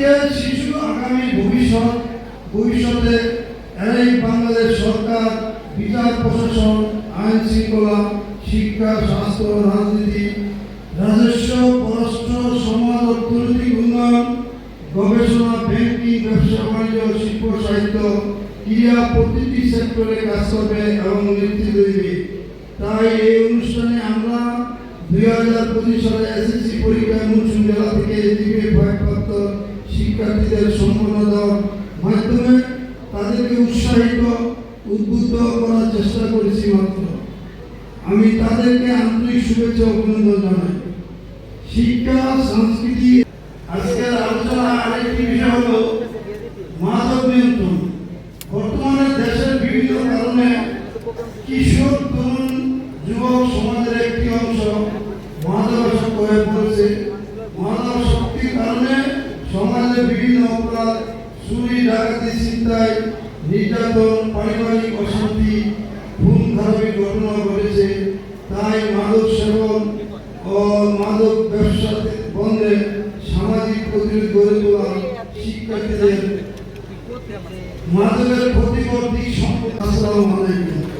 আজকে শিশু আগামী ভবিষ্যৎ, ভবিষ্যতে এই বাংলাদেশ সরকার, বিচার, প্রশাসন, আইন শৃঙ্খলা, শিক্ষা, স্বাস্থ্য, রাজনীতি, রাজস্ব, পররাষ্ট্র, সমাজ, অর্থনৈতিক উন্নয়ন, গবেষণা, ব্যাংকিং, ব্যবসা, বাণিজ্য, শিল্প, সাহিত্য, ক্রীড়া প্রতিটি সেক্টরে কাজ করবে এবং নেতৃত্ব দেবে তাই এই অনুষ্ঠানে আমরা দুই হাজার পঁচিশ সালে এসএসসি পরীক্ষায় মুন্সুন জেলা থেকে শিক্ষার্থীদের সম্পন্ন দেওয়ার মাধ্যমে তাদেরকে উৎসাহিত, উদ্বুদ্ধ করার চেষ্টা করেছি মাত্র। আমি তাদেরকে আন্তরিক শুভেচ্ছা অভিনন্দন জানাই। শিক্ষা, সংস্কৃতি, আজকের আলোচনা আরেকটি বিষয় হলো মাদক নিয়ন্ত্রণ। বর্তমানে দেশের বিভিন্ন কারণে কিশোর, তরুণ, যুবক সমাজের একটি অংশ মাদকাসক্ত হয়ে পড়েছে। মাদক সমাজে বিভিন্ন অপরাধ, চুরি, ডাকাতি চিন্তায় নির্যাতন, পারিবারিক অশান্তি খুন খারাপের ঘটনা ঘটেছে। তাই মাদক সেবন ও মাদক ব্যবসা বন্ধে সামাজিক প্রতিরোধ গড়ে তোলা শিক্ষার্থীদের মাদকের দিক সম্পর্কে আসসালামু আলাইকুম।